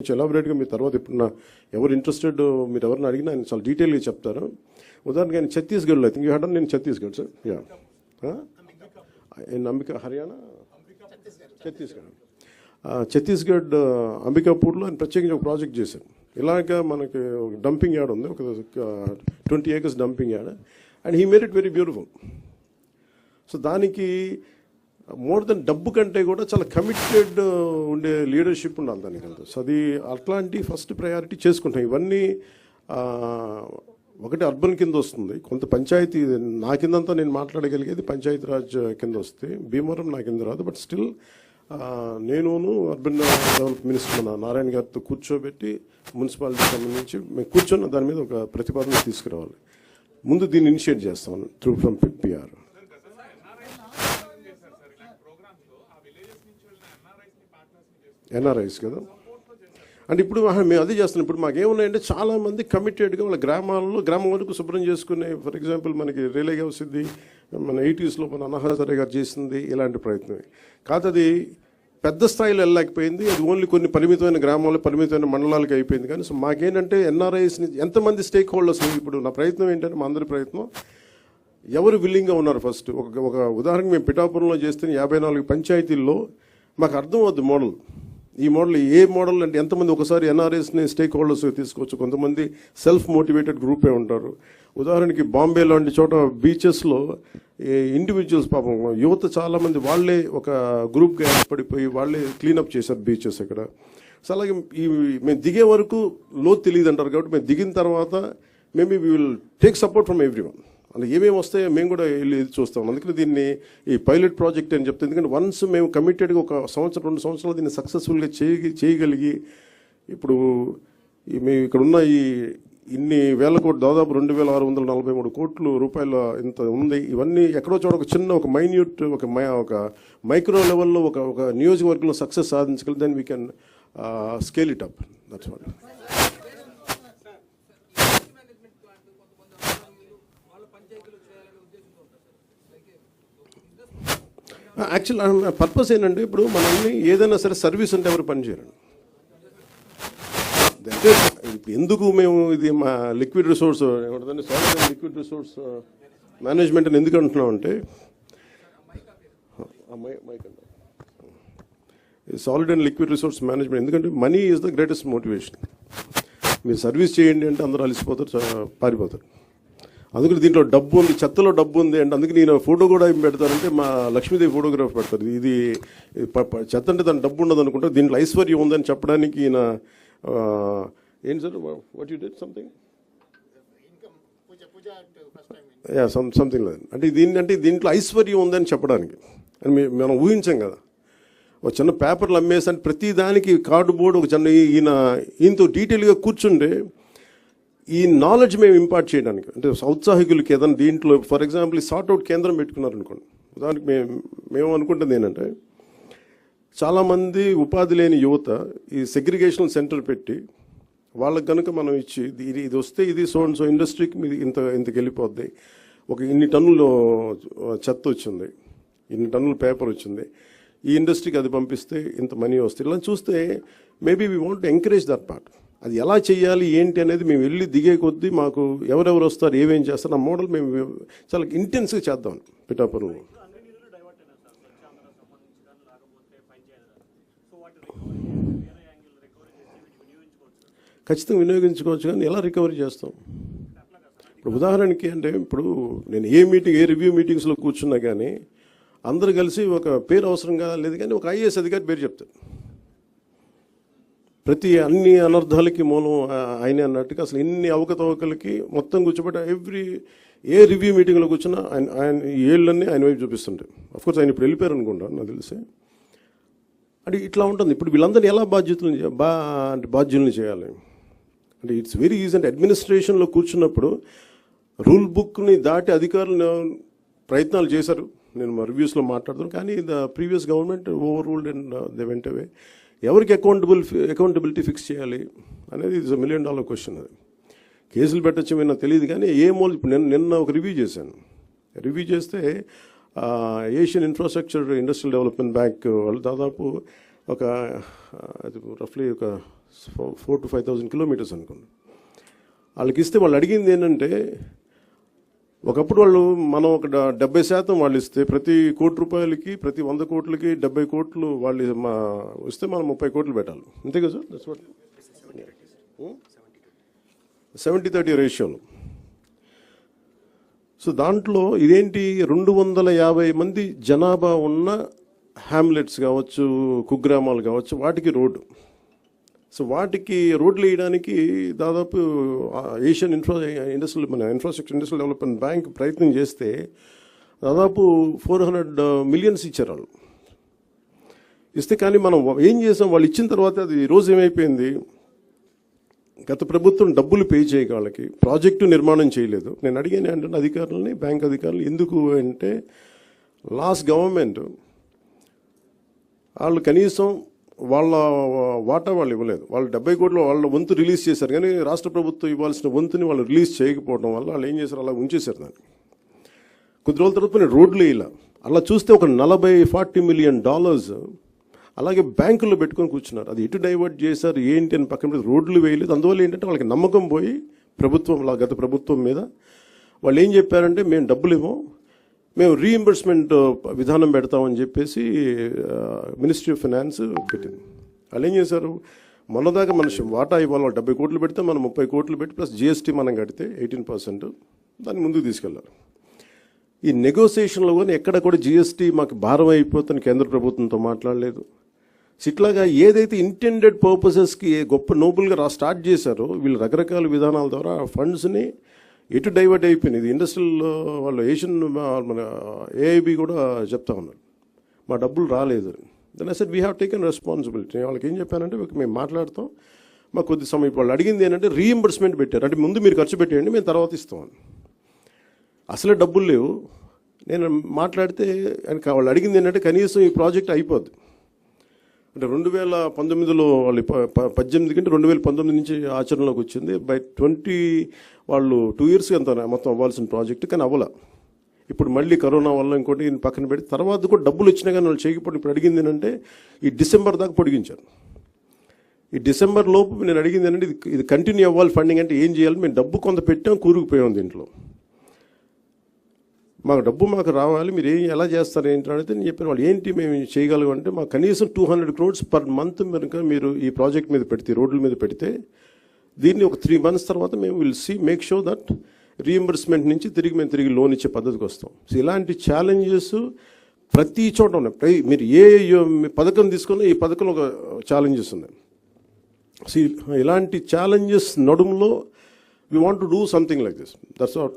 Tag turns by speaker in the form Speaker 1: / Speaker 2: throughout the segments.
Speaker 1: కొంచెం ఎలాబరేట్గా మీ తర్వాత ఇప్పుడు నా ఎవరు ఇంట్రెస్టెడ్ మీరు ఎవరిని అడిగినా ఆయన చాలా డీటెయిల్గా చెప్తారు. ఉదాహరణకి ఆయన ఛత్తీస్గఢ్లో అయితే యూ హడన్ నేను ఛత్తీస్గఢ్ సార్ యా అంబికా హర్యానా ఛత్తీస్గఢ్. ఛత్తీస్గఢ్ అంబికాపూర్లో ఆయన ప్రత్యేకంగా ఒక ప్రాజెక్ట్ చేశారు. ఇలాగ మనకి ఒక డంపింగ్ యార్డ్ ఉంది ఒక twenty acres dumping yard and he made it very beautiful so దానికి మోర్ దెన్ డబ్బు కంటే కూడా చాలా కమిటెడ్ ఉండే లీడర్షిప్ ఉండాలి దానికంత సో అది అట్లాంటి ఫస్ట్ ప్రయారిటీ చేసుకుంటాం. ఇవన్నీ ఒకటి అర్బన్ కింద వస్తుంది. కొంత పంచాయతీ నా కిందంతా నేను మాట్లాడగలిగేది పంచాయతీరాజ్ కింద వస్తే భీమవరం నా కింద రాదు. బట్ స్టిల్ నేనును అర్బన్ డెవలప్ మినిస్టర్ నారాయణ గారితో కూర్చోబెట్టి మున్సిపాలిటీ సంబంధించి మేము కూర్చొని దాని మీద ఒక ప్రతిపాదన తీసుకురావాలి. ముందు దీన్ని ఇనిషియేట్ చేస్తాం త్రూ ఫ్రమ్ పిఆర్. ఎన్ఆర్ఐస్ కదా? అంటే ఇప్పుడు మేము అదే చేస్తున్నాం. ఇప్పుడు మాకు ఏమున్నాయంటే కమిటెడ్గా వాళ్ళ గ్రామాల్లో గ్రామం వరకు శుభ్రం చేసుకునే ఫర్ ఎగ్జాంపుల్ మనకి రేలేగా వస్తుంది మన ఎయిటీస్లో మన అన్నహాసరే గారు చేసింది ఇలాంటి ప్రయత్నమే. కాదు అది పెద్ద స్థాయిలో వెళ్ళలేకపోయింది. అది ఓన్లీ కొన్ని పరిమితమైన గ్రామాలు పరిమితమైన మండలాలకు అయిపోయింది. కానీ సో మాకేంటంటే ఎన్ఆర్ఐస్ని ఎంతమంది స్టేక్ హోల్డర్స్ ఇప్పుడు నా ప్రయత్నం ఏంటంటే మా అందరి ప్రయత్నం ఎవరు విల్లింగ్గా ఉన్నారు ఫస్ట్ ఒక ఒక ఉదాహరణకు మేము పిఠాపురంలో చేస్తే యాభై నాలుగు పంచాయతీల్లో మాకు అర్థం అవుద్ది మోడల్. ఈ మోడల్ ఏ మోడల్ అంటే ఎంతమంది ఒకసారి ఎన్ఆర్ఎస్ని స్టేక్ హోల్డర్స్ తీసుకోవచ్చు కొంతమంది సెల్ఫ్ మోటివేటెడ్ గ్రూపే ఉంటారు. ఉదాహరణకి బాంబే లాంటి చోట బీచెస్లో ఇండివిజువల్స్ పాపం యువత చాలామంది వాళ్ళే ఒక గ్రూప్గా ఏర్పడిపోయి వాళ్ళే క్లీనప్ చేశారు బీచెస్ ఇక్కడ సో అలాగే ఈ మేము దిగే వరకు లో తెలియదు అంటారు కాబట్టి మేము దిగిన తర్వాత maybe we will take support from everyone అలా ఏమేమి వస్తాయో మేము కూడా వెళ్ళి చూస్తాం. అందుకని దీన్ని ఈ పైలట్ ప్రాజెక్ట్ అని చెప్తే. ఎందుకంటే వన్స్ మేము కమిటెడ్గా ఒక సంవత్సరం రెండు సంవత్సరాలు దీన్ని సక్సెస్ఫుల్గా చేయ చేయగలిగి ఇప్పుడు మేము ఇక్కడ ఉన్న ఈ ఇన్ని వేల కోట్లు దాదాపు రెండు వేల ఆరు వందల నలభై మూడు కోట్లు రూపాయల ఇంత ఉంది. ఇవన్నీ ఎక్కడో చోట ఒక చిన్న ఒక మైన్యూట్ ఒక మై- ఒక మైక్రో లెవెల్లో ఒక ఒక నియోజకవర్గంలో success సాధించగలి then we can scale it up that's what actual purpose ఏంటంటే ఇప్పుడు మనల్ని ఏదైనా సరే సర్వీస్ అంటే ఎవరు పనిచేయరండి అంటే ఎందుకు మేము ఇది మా liquid resource ఏమంటుందండి solid and liquid resource management అని ఎందుకు అంటున్నాం అంటే solid and. Liquid resource management ఎందుకంటే money is the greatest motivation మీరు సర్వీస్ చేయండి అంటే అందరూ అలిసిపోతారు పారిపోతారు. అందుకని దీంట్లో డబ్బు ఉంది చెత్తలో డబ్బు ఉంది అంటే అందుకే నేను ఫోటో కూడా ఏం పెడతారంటే మా లక్ష్మీదేవి ఫోటోగ్రాఫ్ పెడతారు. ఇది చెత్త అంటే దాని డబ్బు ఉండదు అనుకుంటా. దీంట్లో ఐశ్వర్యం ఉందని చెప్పడానికి ఈయన ఏంటి sir? What you did something yeah some something లేదు అంటే దీన్ని అంటే దీంట్లో ఐశ్వర్యం ఉందని చెప్పడానికి. అని మనం ఊహించాం కదా. ఒక చిన్న పేపర్లు అమ్మేసి అంటే ప్రతి దానికి కార్డు బోర్డు ఒక చిన్న ఈయన ఈయనతో డీటెయిల్గా కూర్చుంటే ఈ నాలెడ్జ్ మేము ఇంపార్ట్ చేయడానికి అంటే ఔత్సాహికులకి ఏదైనా దీంట్లో ఫర్ ఎగ్జాంపుల్ ఈ సార్ట్అవుట్ కేంద్రం పెట్టుకున్నారు అనుకోండి దానికి మేము మేము అనుకుంటుంది ఏంటంటే చాలామంది ఉపాధి లేని యువత ఈ సెగ్రిగేషన్ సెంటర్ పెట్టి వాళ్ళకి కనుక మనం ఇచ్చి ఇది ఇది- ఇది వస్తే ఇది సో అండ్ సో ఇండస్ట్రీకి మీది ఇంత ఇంతకు వెళ్ళిపోద్ది. ఒక ఇన్ని టన్నులు చెత్త వచ్చింది ఇన్ని టన్నుల పేపర్ వచ్చింది ఈ ఇండస్ట్రీకి అది పంపిస్తే ఇంత మనీ వస్తుంది ఇలా చూస్తే maybe we want encourage that part అది ఎలా చేయాలి ఏంటి అనేది మేము వెళ్ళి దిగే కొద్దీ మాకు ఎవరెవరు వస్తారు ఏమేం చేస్తారు ఆ మోడల్ మేము చాలా ఇంటెన్స్గా చేద్దాం పిఠాపురంలో. ఖచ్చితంగా వినియోగించుకోవచ్చు కానీ ఎలా రికవరీ చేస్తాం? ఇప్పుడు ఉదాహరణకి అంటే ఇప్పుడు నేను ఏ మీటింగ్ ఏ రివ్యూ మీటింగ్స్లో కూర్చున్నా కానీ అందరు కలిసి ఒక పేరు అవసరంగా లేదు కానీ ఒక ఐఏఎస్ అధికారి పేరు చెప్తారు. ప్రతి అన్ని అనర్థాలకి మూలం ఆయనే అన్నట్టుగా అసలు ఎన్ని అవకతవకలకి మొత్తం కూర్చోబెట్టి ఎవ్రీ ఏ రివ్యూ మీటింగ్లో కూర్చున్నా ఆయన ఆయన ఏళ్ళన్నీ ఆయన వైపు చూపిస్తుంటాయి కోర్స్ ఆయన ఇప్పుడు వెళ్ళిపోయారు అనుకుంటాను నాకు తెలిసి. అంటే ఇట్లా ఉంటుంది. ఇప్పుడు వీళ్ళందరినీ ఎలా బాధ్యతలు బా అంటే బాధ్యతలు చేయాలి? అంటే ఇట్స్ వెరీ ఈజీ అంటే అడ్మినిస్ట్రేషన్లో కూర్చున్నప్పుడు రూల్ బుక్ని దాటి అధికారులు ప్రయత్నాలు చేశారు. నేను మా రివ్యూస్లో మాట్లాడుతున్నాను కానీ the previous government over ruled and they went away ఎవరికి అకౌంటబుల్ అకౌంటబిలిటీ ఫిక్స్ చేయాలి అనేది ఇస్ మిలియన్ డాలర్ క్వశ్చన్ అది. కేసులు పెట్టచ్చు నాకు తెలియదు కానీ ఏ మూల ఇప్పుడు నిన్న నిన్న ఒక రివ్యూ చేశాను. రివ్యూ చేస్తే Asian infrastructure industrial development bank వాళ్ళు దాదాపు ఒక రఫ్లీ ఒక four to five thousand kilometres అనుకోండి వాళ్ళకి ఇస్తే వాళ్ళు అడిగింది ఏంటంటే ఒకప్పుడు వాళ్ళు మనం ఒక డెబ్బై శాతం వాళ్ళు ఇస్తే ప్రతి కోటి రూపాయలకి ప్రతి వంద కోట్లకి డెబ్బై కోట్లు వాళ్ళు మా ఇస్తే మనం ముప్పై కోట్లు పెట్టాలి. అంతే కదా సార్? సెవెంటీ థర్టీ రేషియోలో సో దాంట్లో ఇదేంటి? రెండు వందల యాభై మంది జనాభా ఉన్న హ్యామ్లెట్స్ కావచ్చు కుగ్రామాలు కావచ్చు వాటికి రోడ్డు. సో వాటికి రోడ్లు వేయడానికి దాదాపు ఏషియన్ ఇన్ఫ్రా ఇండస్ట్రియల్ మన ఇన్ఫ్రాస్ట్రక్చర్ ఇండస్ట్రియల్ డెవలప్మెంట్ బ్యాంక్ ప్రయత్నం చేస్తే దాదాపు ఫోర్ హండ్రెడ్ మిలియన్స్ ఇచ్చారు వాళ్ళు. ఇస్తే కానీ మనం ఏం చేసాం? వాళ్ళు ఇచ్చిన తర్వాత అది ఈ రోజు ఏమైపోయింది? గత ప్రభుత్వం డబ్బులు పే చేయక వాళ్ళకి ప్రాజెక్టు నిర్మాణం చేయలేదు. నేను అడిగాను ఏంటంటే అధికారులని బ్యాంక్ అధికారులు ఎందుకు అంటే లాస్ట్ గవర్నమెంట్ వాళ్ళు కనీసం వాళ్ళ వాటా వాళ్ళు ఇవ్వలేదు. వాళ్ళు డెబ్బై కోట్లు వాళ్ళ వంతు రిలీజ్ చేశారు. కానీ రాష్ట్ర ప్రభుత్వం ఇవ్వాల్సిన వంతుని వాళ్ళు రిలీజ్ చేయకపోవడం వల్ల వాళ్ళు ఏం చేశారు? అలా ఉంచేశారు దాన్ని. కొద్ది రోజుల తర్వాత నేను రోడ్లు ఇలా అలా చూస్తే ఒక నలభై ఫార్టీ మిలియన్ డాలర్స్ అలాగే బ్యాంకుల్లో పెట్టుకొని కూర్చున్నారు. అది ఎటు డైవర్ట్ చేశారు? ఏంటి అని పక్కన పెట్టి రోడ్లు వేయలేదు. అందువల్ల ఏంటంటే వాళ్ళకి నమ్మకం పోయి ప్రభుత్వం గత ప్రభుత్వం మీద వాళ్ళు ఏం చెప్పారంటే మేము డబ్బులు ఇవ్వం మేము రీఎంబర్స్మెంట్ విధానం పెడతామని చెప్పేసి మినిస్ట్రీ ఆఫ్ ఫైనాన్స్ పెట్టింది. వాళ్ళు ఏం చేశారు? మొన్నదాకా మన వాటా ఇవ్వాలి డెబ్బై కోట్లు పెడితే మనం ముప్పై కోట్లు పెట్టి ప్లస్ జిఎస్టీ మనం కడితే ఎయిటీన్ పర్సెంట్ దాన్ని ముందుకు తీసుకెళ్ళారు. ఈ నెగోసియేషన్లో కానీ ఎక్కడ కూడా జిఎస్టీ మాకు భారం అయిపోతుంది కేంద్ర ప్రభుత్వంతో మాట్లాడలేదు. ఇట్లాగా ఏదైతే ఇంటెండెడ్ పర్పసెస్కి గొప్ప నోబుల్గా రా స్టార్ట్ చేశారో వీళ్ళు రకరకాల విధానాల ద్వారా ఫండ్స్ని ఎటు డైవర్ట్ అయిపోయింది. ఇది ఇండస్ట్రియల్ వాళ్ళు ఏషియన్ మన ఏఐబి కూడా చెప్తా ఉన్నారు. మా డబ్బులు రాలేదు then I said we have taken responsibility నేను వాళ్ళకి ఏం చెప్పానంటే మేము మాట్లాడతాం. మాకు కొద్ది సమయం వాళ్ళు అడిగింది ఏంటంటే రీఎంబర్స్మెంట్ పెట్టారు. అంటే ముందు మీరు ఖర్చు పెట్టేయండి మేము తర్వాత ఇస్తామని అసలే డబ్బులు లేవు. నేను మాట్లాడితే వాళ్ళు అడిగింది ఏంటంటే కనీసం ఈ ప్రాజెక్ట్ అయిపోద్ది. అంటే రెండు వేల పంతొమ్మిదిలో వాళ్ళు ప- పద్దెనిమిది కంటే రెండు వేల పంతొమ్మిది నుంచి ఆచరణలోకి వచ్చింది. బై ట్వంటీ వాళ్ళు టూ ఇయర్స్ ఎంత మొత్తం అవ్వాల్సిన ప్రాజెక్ట్ కానీ అవ్వాల. ఇప్పుడు మళ్ళీ కరోనా వల్ల ఇంకోటి పక్కన పెట్టి తర్వాత కూడా డబ్బులు వచ్చినా కానీ వాళ్ళు చేయకపోతే ఇప్పుడు అడిగింది ఏంటంటే ఈ డిసెంబర్ దాకా పొడిగించారు. ఈ డిసెంబర్ లోపు నేను అడిగింది ఏంటంటే ఇది ఇది కంటిన్యూ అవ్వాలి ఫండింగ్ అంటే ఏం చేయాలి? మేము డబ్బు కొంత పెట్టాం కూరుకుపోయాం దీంట్లో. మాకు డబ్బు మాకు రావాలి మీరు ఏం ఎలా చేస్తారు ఏంటి అడిగితే నేను చెప్పాను వాళ్ళు ఏంటి మేము చేయగలం అంటే మాకు కనీసం two hundred crores per month కనుక మీరు ఈ ప్రాజెక్ట్ మీద పెడితే రోడ్ల మీద పెడితే దీన్ని ఒక త్రీ మంత్స్ తర్వాత మేము will see make sure that reimbursement నుంచి తిరిగి మేము తిరిగి లోన్ ఇచ్చే పద్ధతికి వస్తాం. సో ఇలాంటి ఛాలెంజెస్ ప్రతి చోట ఉన్నాయి. మీరు ఏ పథకం తీసుకున్నా ఈ పథకంలో ఒక ఛాలెంజెస్ ఉన్నాయి. సో ఇలాంటి challenges నడుములో we want to do something like this that's what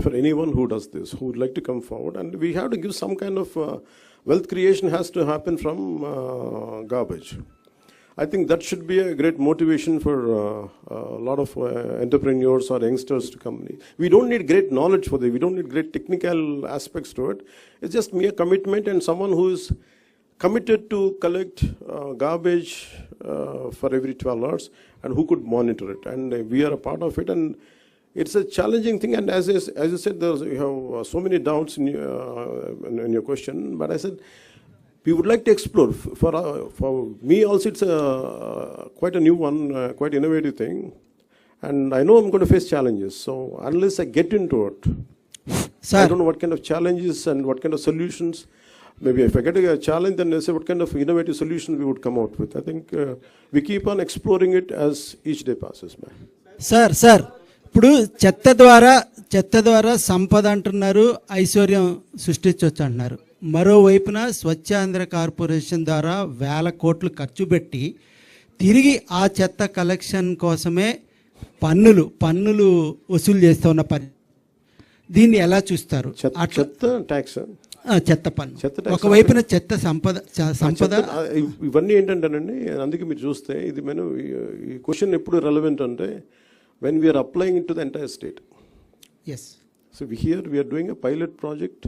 Speaker 1: for anyone who does this, who would like to come forward, and we have to give some kind of uh, wealth creation has to happen from uh, garbage. I think that should be a great motivation for uh, a lot of uh, entrepreneurs or youngsters to come. We don't need great knowledge for this. We don't need great technical aspects to it. It's just mere commitment and someone who is committed to collect uh, garbage uh, for every 12 hours and who could monitor it. And we are a part of it. And it's a challenging thing. And as I, as you said, there's, you have uh, so many doubts in your, uh, in your question. But I said we would like to explore. For uh, for me also, it's a uh, quite a new one, uh, quite innovative thing, and I know I'm going to face challenges. So unless I get into it,
Speaker 2: Sir.
Speaker 1: I don't know what kind of challenges and what kind of solutions. Maybe if I get a challenge, then I say what kind of innovative solution we would come out with. I think uh, we keep on exploring it as each day passes by.
Speaker 2: Sir, sir. ఇప్పుడు చెత్త ద్వారా చెత్త ద్వారా సంపద అంటున్నారు ఐశ్వర్యం సృష్టించవచ్చు అంటున్నారు మరోవైపున స్వచ్ఛాంధ్ర కార్పొరేషన్ ద్వారా వేల కోట్లు ఖర్చు పెట్టి తిరిగి ఆ చెత్త కలెక్షన్ కోసమే పన్నులు పన్నులు వసూలు చేస్తూ ఉన్న పని దీన్ని ఎలా చూస్తారు?
Speaker 1: చెత్త ట్యాక్స్.
Speaker 2: చెత్త పన్ను. ఒకవైపున చెత్త సంపద సంపద.
Speaker 1: ఇవన్నీ ఏంటంటేనండి అందుకే మీరు చూస్తే ఇది మనం ఈ క్వశ్చన్ ఎప్పుడు రెలవెంట్ అంటే when we are applying it to the
Speaker 2: entire
Speaker 1: state. Yes. So we here we are doing a pilot project.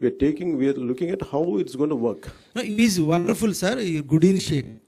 Speaker 1: We are taking, we are
Speaker 2: looking at how it's going to work. No, it is wonderful, sir. Good initiative.